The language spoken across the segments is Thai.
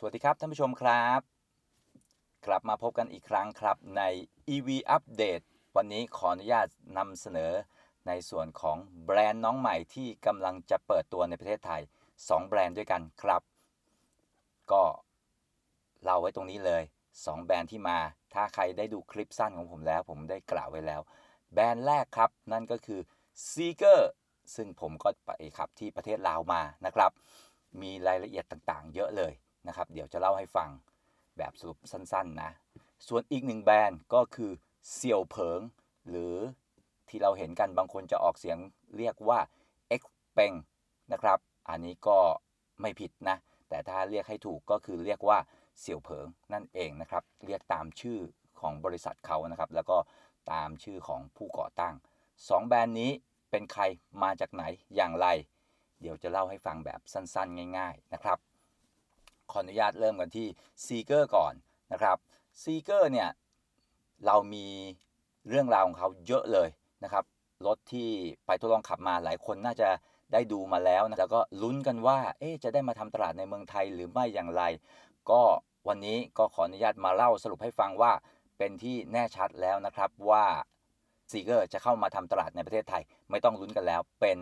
สวัสดีครับท่านผู้ชมครับ กลับมาพบกันอีกครั้งครับใน EV Update วันนี้ขออนุญาตนำเสนอในส่วนของแบรนด์น้องใหม่ที่กำลังจะเปิดตัวในประเทศไทย 2 แบรนด์ด้วยกันครับ ก็เล่าไว้ตรงนี้เลย 2 แบรนด์ที่มา ถ้าใครได้ดูคลิปสั้นของผมแล้ว ผมได้กล่าวไว้แล้ว แบรนด์แรกครับ นั่นก็คือ Seeker ซึ่งผมก็ไปขับที่ประเทศลาวมานะครับ มีรายละเอียดต่างๆ เยอะเลย นะครับ เดี๋ยวจะเล่าให้ฟังแบบสรุปสั้นๆนะ ส่วนอีกหนึ่งแบรนด์ก็คือเสี่ยวเผิง หรือที่เราเห็นกันบางคนจะออกเสียงเรียกว่า X เปงนะครับ อันนี้ก็ไม่ผิดนะ แต่ถ้าเรียกให้ถูกก็คือเรียกว่าเสี่ยวเผิงนั่นเองนะครับ เรียกตามชื่อของบริษัทเขานะครับ แล้วก็ตามชื่อของผู้ก่อตั้ง 2 แบรนด์นี้เป็นใครมาจากไหนอย่างไร เดี๋ยวจะเล่าให้ฟังแบบสั้นๆ ง่าย ๆ นะครับ ขออนุญาตเริ่มกันที่ซีเกอร์ก่อนนะครับซีเกอร์เนี่ยเรามีเรื่องราวของเขาเยอะเลยนะครับรถที่ไปทดลองขับมาหลายคนน่าจะได้ดูมาแล้วนะแล้วก็ลุ้นกันว่าเอ๊จะได้มาทำตลาดในเมืองไทยหรือไม่อย่างไร ก็วันนี้ก็ขออนุญาตมาเล่าสรุปให้ฟังว่าเป็นที่แน่ชัดแล้วนะครับว่าซีเกอร์จะเข้ามาทำตลาดในประเทศไทย ไม่ต้องลุ้นกันแล้วเป็น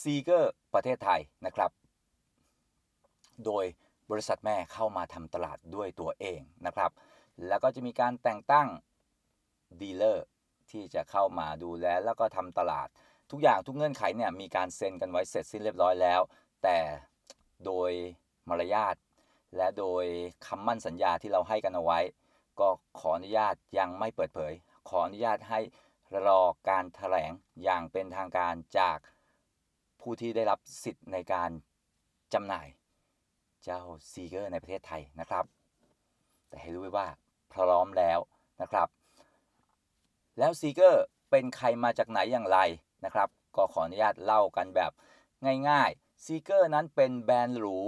ซีเกอร์ประเทศไทยนะครับ โดย บริษัทแม่เข้ามาทำตลาดด้วยตัวเองนะครับ แล้วก็จะมีการแต่งตั้งดีลเลอร์ที่จะเข้ามาดูแลแล้วก็ทำตลาด ทุกอย่างทุกเงื่อนไขเนี่ยมีการเซ็นกันไว้เสร็จสิ้นเรียบร้อยแล้ว แต่โดยมารยาทและโดยคำมั่นสัญญาที่เราให้กันเอาไว้ ก็ขออนุญาตยังไม่เปิดเผย ขออนุญาตให้รอการถแถลงอย่างเป็นทางการจากผู้ที่ได้รับสิทธิ์ในการจำหน่าย เจ้าซีเกอร์ในประเทศไทยนะครับ แต่ให้รู้ไว้ว่าพร้อมแล้วนะครับ แล้วซีเกอร์เป็นใครมาจากไหนอย่างไรนะครับ ก็ขออนุญาตเล่ากันแบบง่ายๆซีเกอร์นั้นเป็นแบรนด์หรู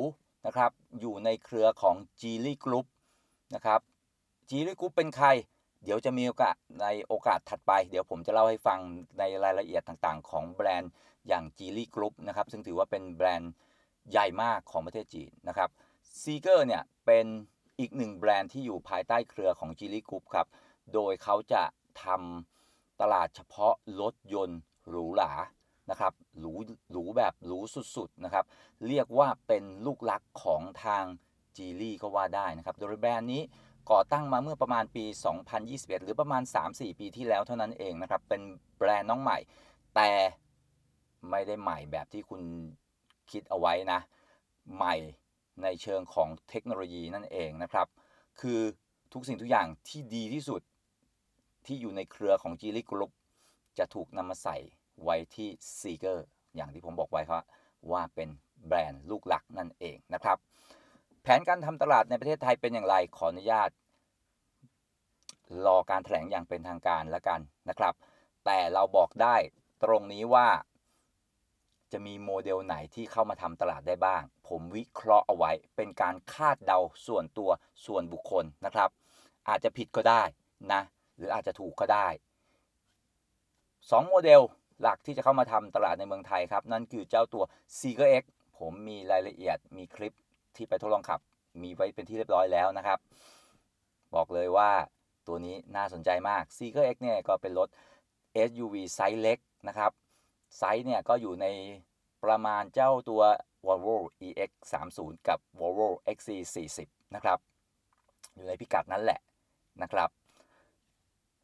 นะครับ อยู่ในเครือของ g ีลี่กรุ๊ปนะครับ g ีลี่กรุ๊ปเป็นใคร เดี๋ยวจะมีโอกาสในโอกาสถัดไป เดี๋ยวผมจะเล่าให้ฟังในรายละเอียดต่างๆ ของแบรนด์อย่าง g ีลี่กรุ๊ปนะครับ ซึ่งถือว่าเป็นแบรนด์ ใหญ่มากของประเทศจีนนะครับซีเกอร์เนี่ยเป็นอีกหนึ่งแบรนด์ที่อยู่ภายใต้เครือของ g ีลี่กรุ๊ปครับ โดยเขาจะทำตลาดเฉพาะรถยนต์หรูหรานะครับหรูหรูแบบหรูสุดๆนะครับ เรียกว่าเป็นลูกหลักของทางจีลี่ก็ว่าได้นะครับ โดยแบรนด์นี้ก่อตั้งมาเมื่อประมาณปี 2021 หรือประมาณ 3-4 ปีที่แล้วเท่านั้นเองนะครับ เป็นแบรนด์น้องใหม่ แต่ไม่ได้ใหม่แบบที่คุณ คิดเอาไว้นะ ใหม่ในเชิงของเทคโนโลยีนั่นเองนะครับ คือทุกสิ่งทุกอย่างที่ดีที่สุดที่อยู่ในเครือของ g ีลิกรุ๊ปจะถูกนำมาใส่ไว้ที่ Seeker อย่างที่ผมบอกไว้ครับว่าเป็นแบรนด์ลูกหลักนั่นเองนะครับ แผนการทำตลาดในประเทศไทยเป็นอย่างไรขออนุญาต รอการแถลงอย่างเป็นทางการแล้วกันนะครับ แต่เราบอกได้ตรงนี้ว่า จะมีโมเดลไหนที่เข้ามาทำตลาดได้บ้าง ผมวิเคราะห์เอาไว้ เป็นการคาดเดาส่วนตัวส่วนบุคคลนะครับ อาจจะผิดก็ได้นะ หรืออาจจะถูกก็ได้ 2 โมเดลหลักที่จะเข้ามาทำตลาดในเมืองไทยครับ นั่นคือเจ้าตัว s e e k e r X ผมมีรายละเอียดมีคลิปที่ไปทดลองขับ มีไว้เป็นที่เรียบร้อยแล้วนะครับ บอกเลยว่าตัวนี้น่าสนใจมาก s e e k e r X เนี่ยก็เป็นรถ SUV ไซส์เล็กนะครับ ไซส์เนี่ยก็อยู่ในประมาณเจ้าตัว Volvo EX 3 0กับ Volvo XC 4 0นะครับ อยู่ในพิกัดนั้นแหละนะครับ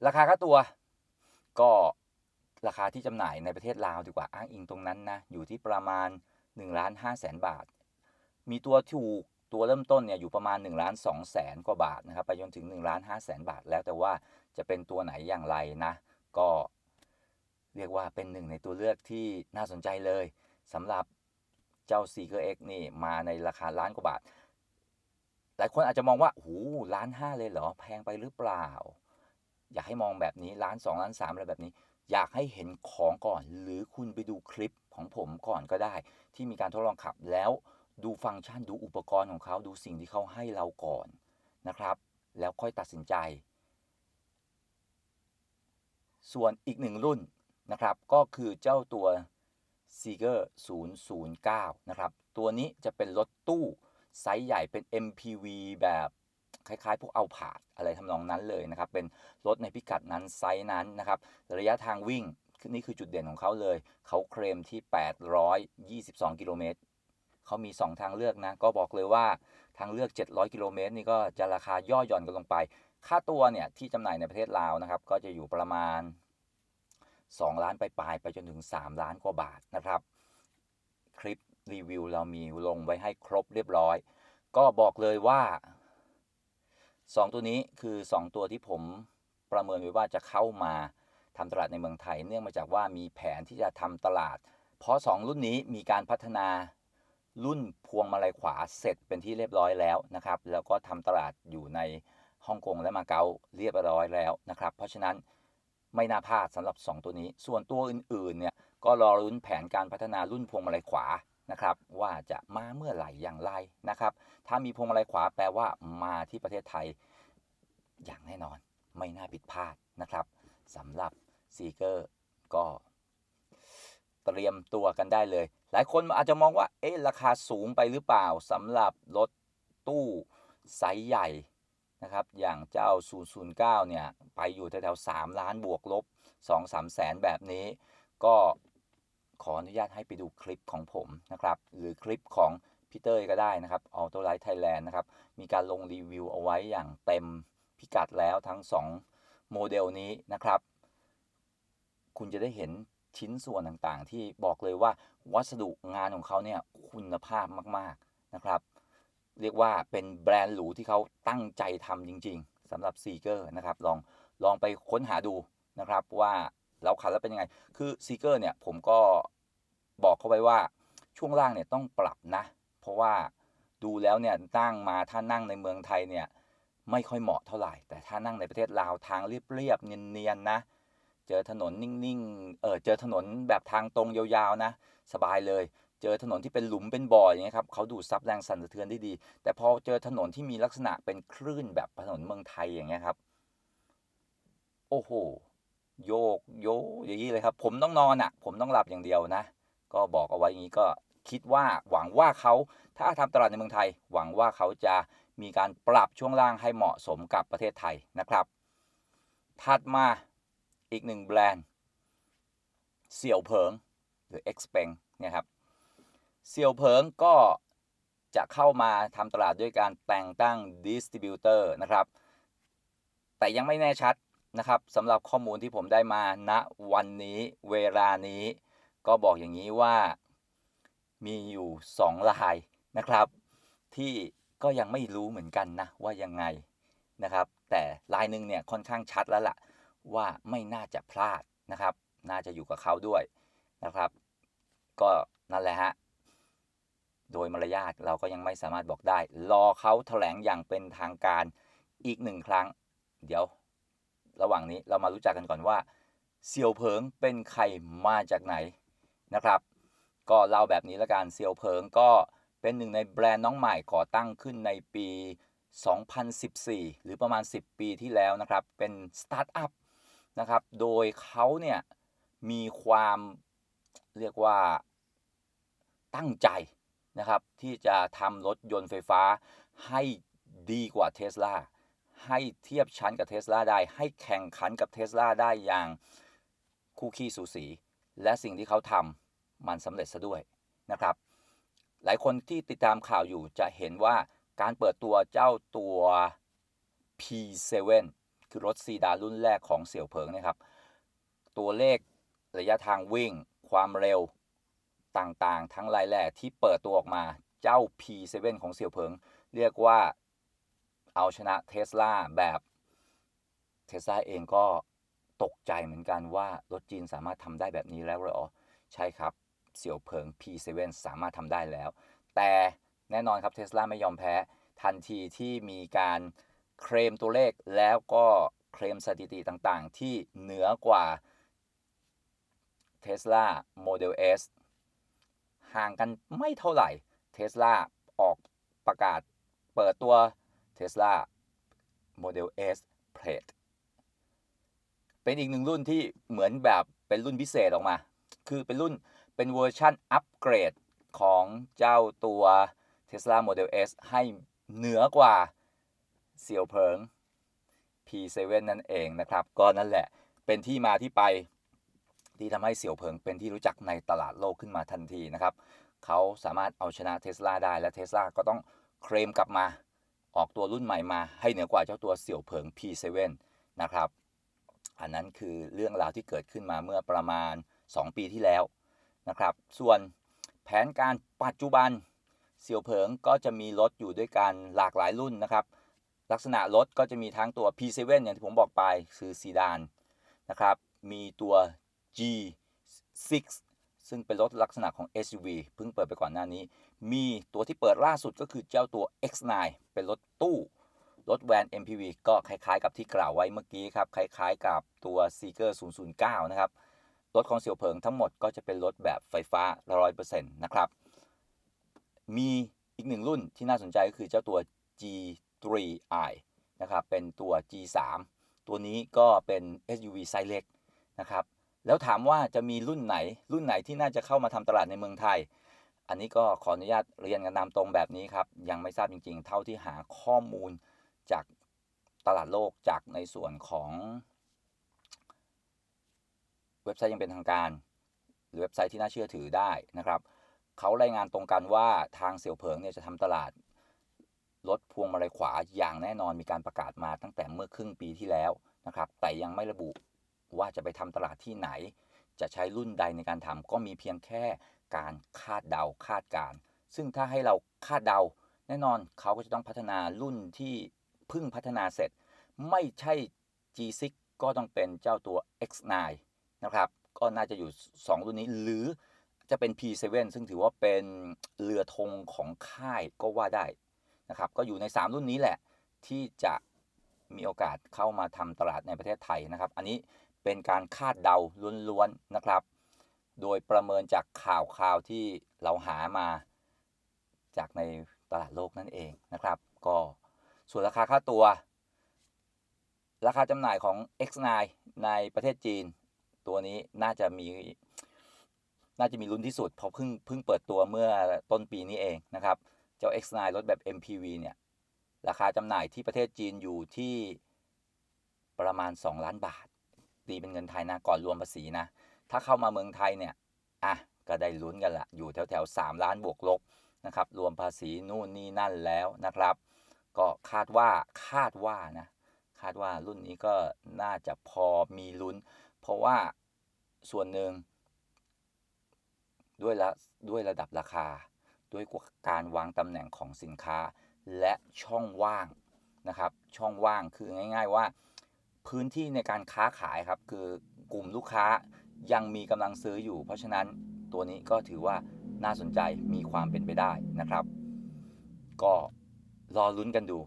ราคาค่าตัวก็ราคาที่จำหน่ายในประเทศลาวดีกว่าอ้างอิงตรงนั้นนะ อยู่ที่ประมาณ1ล้าน5แสนบาท มีตัวถูกตัวเริ่มต้นเนี่ยอยู่ประมาณ1ล้าน2แสนกว่าบาทนะครับ ไปจนถึง1ล้าน5แสนบาทแล้วแต่ว่าจะเป็นตัวไหนอย่างไรนะ ก็ เรียกว่าเป็นหนึ่งในตัวเลือกที่น่าสนใจเลยสำหรับเจ้า Seeker X นี่มาในราคาล้านกว่าบาท หลายคนอาจจะมองว่าโอ้โหล้านห้าเลยเหรอ แพงไปหรือเปล่า อยากให้มองแบบนี้ล้านสองล้านสามอะไรแบบนี้ อยากให้เห็นของก่อน หรือคุณไปดูคลิปของผมก่อนก็ได้ ที่มีการทดลองขับแล้วดูฟังก์ชันดูอุปกรณ์ของเขาดูสิ่งที่เขาให้เราก่อนนะครับ แล้วค่อยตัดสินใจ ส่วนอีกหนึ่งรุ่น นะครับ ก็คือเจ้าตัว s e e g e r 009 นะครับ ตัวนี้จะเป็นรถตู้ไซส์ใหญ่เป็น MPV แบบคล้ายๆ พวกเอาผาดอะไรทำนองนั้นเลยนะครับ เป็นรถในพิกัดนั้นไซส์นั้นนะครับ ระยะทางวิ่งนี่คือจุดเด่นของเขาเลย เขาเคลมที่ 822 กิโลเมตรเขามี 2 ทางเลือกนะ ก็บอกเลยว่าทางเลือก 700 กิโลเมตรนี่ก็จะราคาย่อหย่อนกันลงไป ค่าตัวเนี่ยที่จำหน่ายในประเทศลาวนะครับ ก็จะอยู่ประมาณ 2 ล้านไปปลายไปจนถึง 3 ล้านกว่าบาทนะครับ คลิปรีวิวเรามีลงไว้ให้ครบเรียบร้อย ก็บอกเลยว่า 2 ตัวนี้คือ 2 ตัวที่ผมประเมินไว้ว่าจะเข้ามาทำตลาดในเมืองไทย เนื่องมาจากว่ามีแผนที่จะทำตลาด เพราะ 2 รุ่นนี้มีการพัฒนารุ่นพวงมาลัยขวาเสร็จเป็นที่เรียบร้อยแล้วนะครับ แล้วก็ทำตลาดอยู่ในฮ่องกงและมาเก๊าเรียบร้อยแล้วนะครับ เพราะฉะนั้น ไม่น่าพลาดสำหรับ 2 ตัวนี้ ส่วนตัวอื่นๆเนี่ยก็รอรุ้นแผนการพัฒนารุ่นพวงมาลัยขวานะครับว่าจะมาเมื่อไหร่อย่างไรนะครับ ถ้ามีพวงมาลัยขวาแปลว่ามาที่ประเทศไทย อย่างแน่นอนไม่น่าผิดพลาดนะครับสำหรับซีเกอร์ก็เตรียมตัวกันได้เลย หลายคนอาจจะมองว่าเอ๊ะราคาสูงไปหรือเปล่าสำหรับรถตู้ไซส์ใหญ่ นะครับอย่างเจ้า 009 เนี่ย ไปอยู่แถวๆ3ล้านบวกลบ 2-3 แสนแบบนี้ ก็ขออนุญาตให้ไปดูคลิปของผมนะครับ หรือคลิปของพี่เต้ยก็ได้นะครับ Auto Life Thailand นะครับ มีการลงรีวิวเอาไว้อย่างเต็มพิกัดแล้วทั้ง 2 โมเดลนี้นะครับ คุณจะได้เห็นชิ้นส่วนต่างๆ ที่บอกเลยว่าวัสดุงานของเขาเนี่ยคุณภาพมากๆนะครับ เรียกว่าเป็นแบรนด์หรูที่เขาตั้งใจทำจริง ๆสำหรับซีเกอร์นะครับลองลองไปค้นหาดูนะครับว่าเราขับแล้วเป็นยังไง คือซีเกอร์เนี่ยผมก็บอกเขาไว้ว่าช่วงล่างเนี่ยต้องปรับนะ เพราะว่าดูแล้วเนี่ยนั่งมาถ้านั่งในเมืองไทยเนี่ยไม่ค่อยเหมาะเท่าไหร่ แต่ถ้านั่งในประเทศลาวทางเรียบๆเนียนๆนะ เจอถนนนิ่งๆ เออเจอถนนแบบทางตรงยาวๆนะ สบายเลย เจอถนนที่เป็นหลุมเป็นบ่ออย่างเงี้ยครับเขาดูดซับแรงสั่นสะเทือนได้ดี แต่พอเจอถนนที่มีลักษณะเป็นคลื่นแบบถนนเมืองไทยอย่างเงี้ยครับ โอ้โห โยกโยกอย่างนี้เลยครับ ผมต้องนอนอะ ผมต้องหลับอย่างเดียวนะ ก็บอกเอาไว้อย่างนี้ก็คิดว่าหวังว่าเขาถ้าทำตลาดในเมืองไทย หวังว่าเขาจะมีการปรับช่วงล่างให้เหมาะสมกับประเทศไทยนะครับ ถัดมาอีกหนึ่งแบรนด์เสี่ยวเผิงหรือ Xpeng เนี่ยครับ เสี่ยวเผิงก็จะเข้ามาทำตลาดด้วยการแต่งตั้งดิสติบิวเตอร์นะครับ แต่ยังไม่แน่ชัดนะครับสำหรับข้อมูลที่ผมได้มาณวันนี้เวลานี้ ก็บอกอย่างนี้ว่ามีอยู่ 2 ลายนะครับ ที่ก็ยังไม่รู้เหมือนกันนะว่ายังไงนะครับ แต่ลายหนึ่งเนี่ยค่อนข้างชัดแล้วล่ะ ว่าไม่น่าจะพลาดนะครับ น่าจะอยู่กับเขาด้วยนะครับ ก็นั่นแหละฮะ โดยมารยาทเราก็ยังไม่สามารถบอกได้ รอเขาแถลงอย่างเป็นทางการอีกหนึ่งครั้ง เดี๋ยว ระหว่างนี้เรามารู้จักกันก่อนว่าเซียวเพิงเป็นใครมาจากไหนนะครับ ก็เล่าแบบนี้ละกันเซียวเพิงก็เป็นหนึ่งในแบรนด์น้องใหม่ก่อตั้งขึ้นในปี 2014 หรือประมาณ 10 ปีที่แล้วนะครับ เป็นสตาร์ทอัพนะครับ โดยเขาเนี่ยมีความเรียกว่าตั้งใจ นะครับที่จะทำรถยนต์ไฟฟ้าให้ดีกว่าเท s l a ให้เทียบชั้นกับเท s l a ได้ ให้แข่งขันกับเท s l a ได้อย่างคู่ขี้สูสี และสิ่งที่เขาทำมันสำเร็จซะด้วยนะครับ หลายคนที่ติดตามข่าวอยู่จะเห็นว่าการเปิดตัวเจ้าตัว P7 คือรถซีดานรุ่นแรกของเสี่ยวเผิงนะครับ ตัวเลขระยะทางวิ่ง ความเร็ว ต่างๆ ทั้งรายแหล่ที่เปิดตัวออกมาเจ้า P7 ของเสี่ยวเผิง เรียกว่าเอาชนะเท s l a แบบเท s l a เองก็ตกใจเหมือนกันว่ารถจีนสามารถทำได้แบบนี้แล้วหรอ ใช่ครับ เสี่ยวเผิง P7 สามารถทำได้แล้ว แต่แน่นอนครับเท s l a ไม่ยอมแพ้ ทันทีที่มีการเคลมตัวเลขแล้วก็เคลมสถิติต่างๆ ที่เหนือกว่า Tesla Model S ห่างกันไม่เท่าไหร่ Tesla ออกประกาศเปิดตัว Tesla Model S Plate เป็นอีกหนึ่งรุ่นที่เหมือนแบบเป็นรุ่นพิเศษออกมา คือเป็นรุ่นเป็นเวอร์ชั่นอัปเกรดของเจ้าตัว Tesla Model S ให้เหนือกว่าเสี่ยวเผิง P7 นั่นเองนะครับ ก็นั่นแหละเป็นที่มาที่ไป ที่ทำให้เสี่ยวเผิงเป็นที่รู้จักในตลาดโลกขึ้นมาทันทีนะครับเขาสามารถเอาชนะเทสลาได้และเทสลาก็ต้องเคลมกลับมา ออกตัวรุ่นใหม่มาให้เหนือกว่าเจ้าตัวเสี่ยวเผิง P7 นะครับ อันนั้นคือเรื่องราวที่เกิดขึ้นมาเมื่อประมาณ 2 ปีที่แล้วนะครับ ส่วนแผนการปัจจุบันเสี่ยวเผิงก็จะมีรถอยู่ด้วยกันหลากหลายรุ่นนะครับ ลักษณะรถก็จะมีทั้งตัว P7 อย่างที่ผมบอกไปคือซีดานนะครับ มีตัว G6 ซึ่งเป็นรถลักษณะของ SUV เพิ่งเปิดไปก่อนหน้านี้ มีตัวที่เปิดล่าสุดก็คือเจ้าตัว X9 เป็นรถตู้ รถแวน MPV ก็คล้ายๆ กับที่กล่าวไว้เมื่อกี้ครับ คล้ายๆ กับตัว Seeker 009 นะครับ รถของเสี่ยวเผิงทั้งหมดก็จะเป็นรถแบบไฟฟ้า 100%นะครับ มีอีกหนึ่งรุ่นที่น่าสนใจก็คือเจ้าตัว G3i นะครับ เป็นตัว G3 ตัวนี้ก็เป็น SUV ไซส์เล็กนะครับ แล้วถามว่าจะมีรุ่นไหน รุ่นไหนที่น่าจะเข้ามาทำตลาดในเมืองไทย อันนี้ก็ขออนุญาตเรียนกันตามตรงแบบนี้ครับ ยังไม่ทราบจริง ๆ เท่าที่หาข้อมูลจากตลาดโลกจากในส่วนของเว็บไซต์ยังเป็นทางการ หรือเว็บไซต์ที่น่าเชื่อถือได้นะครับเขารายงานตรงกันว่าทางเสี่ยวเผิงเนี่ยจะทำตลาดรถพวงมาลัยขวาอย่างแน่นอนมีการประกาศมาตั้งแต่เมื่อครึ่งปีที่แล้วนะครับ แต่ยังไม่ระบุ ว่าจะไปทำตลาดที่ไหน จะใช้รุ่นใดในการทำก็มีเพียงแค่การคาดเดาคาดการ ซึ่งถ้าให้เราคาดเดา แน่นอนเขาก็จะต้องพัฒนารุ่นที่เพิ่งพัฒนาเสร็จ ไม่ใช่ G6 ก็ต้องเป็นเจ้าตัว X9 นะครับก็น่าจะอยู่ 2 รุ่นนี้หรือจะเป็น P7 ซึ่งถือว่าเป็นเรือธงของค่ายก็ว่าได้นะครับก็อยู่ใน 3 รุ่นนี้แหละที่จะมีโอกาสเข้ามาทำตลาดในประเทศไทยนะครับ อันนี้ เป็นการคาดเดาล้วนๆนะครับ โดยประเมินจากข่าวข่าวที่เราหามาจากในตลาดโลกนั่นเองนะครับ ก็ส่วนราคาค่าตัว ราคาจำหน่ายของ X9 ในประเทศจีน ตัวนี้น่าจะมีน่าจะมีลุ้นที่สุดเพราะเพิ่งเพิ่งเปิดตัวเมื่อต้นปีนี้เองนะครับ เจ้า X9 รถแบบ MPV เนี่ย ราคาจำหน่ายที่ประเทศจีนอยู่ที่ประมาณ 2 ล้านบาท ตีเป็นเงินไทยนะ ก่อนรวมภาษีนะ ถ้าเข้ามาเมืองไทยเนี่ย อะ ก็ได้ลุ้นกันละ อยู่แถวแถวสามล้านบวกลบนะครับ รวมภาษีนู่นนี่นั่นแล้วนะครับ ก็คาดว่า คาดว่านะ คาดว่ารุ่นนี้ก็น่าจะพอมีลุ้น เพราะว่าส่วนหนึ่งด้วยละด้วยระดับราคา ด้วยการวางตำแหน่งของสินค้า และช่องว่างนะครับ ช่องว่างคือง่าย ๆว่า พื้นที่ในการค้าขายครับ คือกลุ่มลูกค้ายังมีกำลังซื้ออยู่ เพราะฉะนั้นตัวนี้ก็ถือว่าน่าสนใจมีความเป็นไปได้นะครับ ก็รอลุ้นกันดู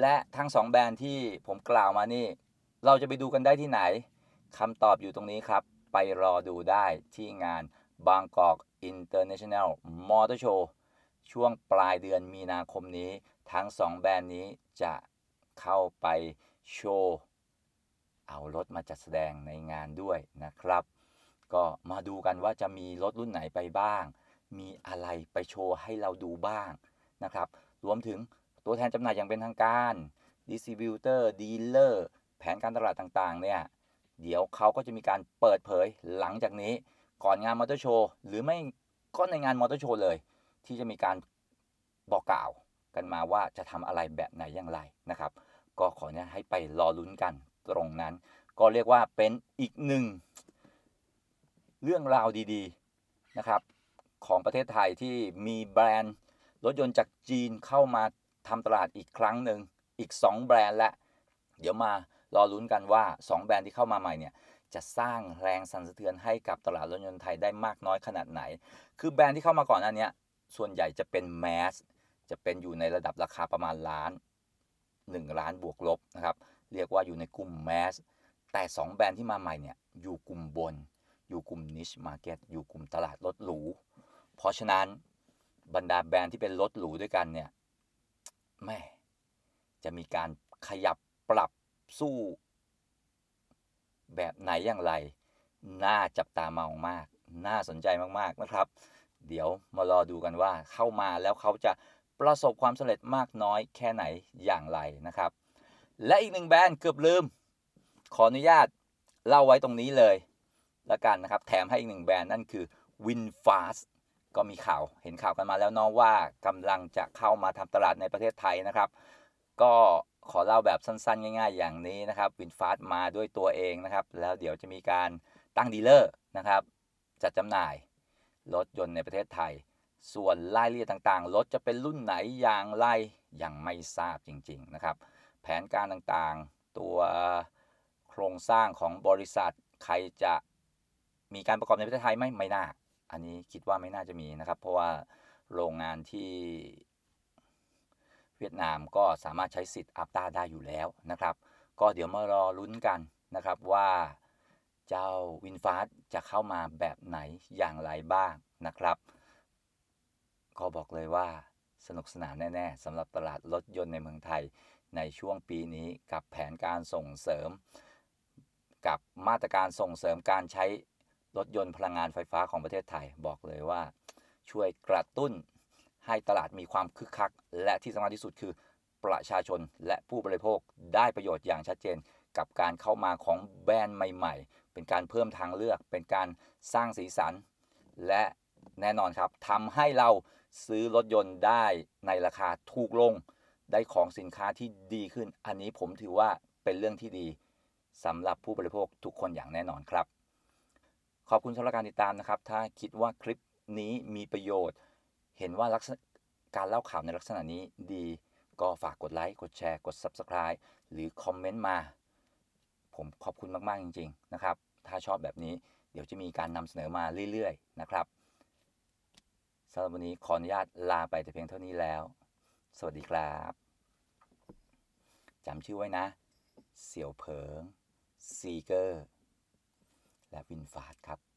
และทั้ง 2 แบรนด์ที่ผมกล่าวมานี่ เราจะไปดูกันได้ที่ไหนคำตอบอยู่ตรงนี้ครับ ไปรอดูได้ที่งานบางกอก International Motor Show ช่วงปลายเดือนมีนาคมนี้ ทั้ง 2 แบรนด์นี้จะเข้าไปโชว์ เอารถมาจัดแสดงในงานด้วยนะครับ ก็มาดูกันว่าจะมีรถรุ่นไหนไปบ้าง มีอะไรไปโชว์ให้เราดูบ้างนะครับ รวมถึงตัวแทนจำหน่ายอย่างเป็นทางการดิสติบิวเตอร์ดีลเลอร์แผนการตลาดต่างๆ เนี่ย เดี๋ยวเขาก็จะมีการเปิดเผยหลังจากนี้ ก่อนงานมอเตอร์โชว์หรือไม่ก็ในงานมอเตอร์โชว์เลย ที่จะมีการบอกกล่าวกันมาว่าจะทำอะไรแบบไหนอย่างไรนะครับ ก็ขอเนี่ยให้ไปรอลุ้นกัน ตรงนั้น ก็เรียกว่าเป็นอีกหนึ่งเรื่องราวดีๆนะครับของประเทศไทยที่มีแบรนด์รถยนต์จากจีนเข้ามาทำตลาดอีกครั้งหนึ่งอีก 2 แบรนด์และเดี๋ยวมารอลุ้นกันว่า 2 แบรนด์ที่เข้ามาใหม่เนี่ยจะสร้างแรงสั่นสะเทือนให้กับตลาดรถยนต์ไทยได้มากน้อยขนาดไหน คือแบรนด์ที่เข้ามาก่อนอันเนี้ยส่วนใหญ่จะเป็นแมสจะเป็นอยู่ในระดับราคาประมาณล้าน 1 ล้านบวกลบนะครับ เรียกว่าอยู่ในกลุ่มแมสแต่ 2 แบรนด์ที่มาใหม่เนี่ยอยู่กลุ่มบน อยู่กลุ่ม niche market อยู่กลุ่มตลาดรถหรู เพราะฉะนั้นบรรดาแบรนด์ที่เป็นรถหรูด้วยกันเนี่ยแม่จะมีการขยับปรับสู้ แบบไหนอย่างไร น่าจับตามองมาก น่าสนใจมาก ๆ นะครับ เดี๋ยวมารอดูกันว่าเข้ามาแล้วเขาจะประสบความสำเร็จมากน้อยแค่ไหนอย่างไรนะครับ และอีกหนึ่งแบรนด์เกือบลืม ขออนุญาตเล่าไว้ตรงนี้เลยล้วกันนะครับ แถมให้อีกหนึ่งแบรนด์นั่นคือ WinFast ก็มีข่าวเห็นข่าวกันมาแล้วเนาะว่ากำลังจะเข้ามาทำตลาดในประเทศไทยนะครับ ก็ขอเล่าแบบสั้นๆ ง่าย ๆ อย่างนี้นะครับวินฟาสมาด้วยตัวเองนะครับ แล้วเดี๋ยวจะมีการตั้งดีลเลอร์นะครับ จัดจำหน่ายรถยนต์ในประเทศไทย ส่วนรายละเอียดต่างๆ รถจะเป็นรุ่นไหนอย่างไรยังไม่ทราบจริง ๆ นะครับ แผนการต่างๆ ตัวโครงสร้างของบริษัทใครจะมีการประกอบในประเทศไทยไหมไม่น่า อันนี้คิดว่าไม่น่าจะมีนะครับ เพราะว่าโรงงานที่เวียดนามก็สามารถใช้สิทธิ์อัปตาได้อยู่แล้วนะครับ ก็เดี๋ยวมารอลุ้นกันนะครับว่าเจ้าวินฟาสจะเข้ามาแบบไหนอย่างไรบ้างนะครับ ก็บอกเลยว่าสนุกสนานแน่ ๆสำหรับตลาดรถยนต์ในเมืองไทย ในช่วงปีนี้กับแผนการส่งเสริม กับมาตรการส่งเสริมการใช้รถยนต์พลังงานไฟฟ้าของประเทศไทยบอกเลยว่า ช่วยกระตุ้นให้ตลาดมีความคึกคัก และที่สำคัญที่สุดคือประชาชนและผู้บริโภคได้ประโยชน์อย่างชัดเจน กับการเข้ามาของแบรนด์ใหม่ ๆ เป็นการเพิ่มทางเลือก เป็นการสร้างสีสัน และแน่นอนครับทำให้เราซื้อรถยนต์ได้ในราคาถูกลง ได้ของสินค้าที่ดีขึ้น อันนี้ผมถือว่าเป็นเรื่องที่ดีสำหรับผู้บริโภคทุกคนอย่างแน่นอนครับ ขอบคุณสำหรับการติดตามนะครับ ถ้าคิดว่าคลิปนี้มีประโยชน์ เห็นว่าลักษณะการเล่าข่าวในลักษณะนี้ดี ก็ฝากกดไลค์กดแชร์กด Subscribe หรือคอมเมนต์มา ผมขอบคุณมาก ๆ จริง ๆ นะครับ ถ้าชอบแบบนี้เดี๋ยวจะมีการนำเสนอมาเรื่อย ๆ นะครับสำหรับวันนี้ขออนุญาตลาไปแต่เพียงเท่านี้แล้ว สวัสดีครับจำชื่อไว้นะ เสี่ยวเผิงซีเกอร์ และวินฟาดครับ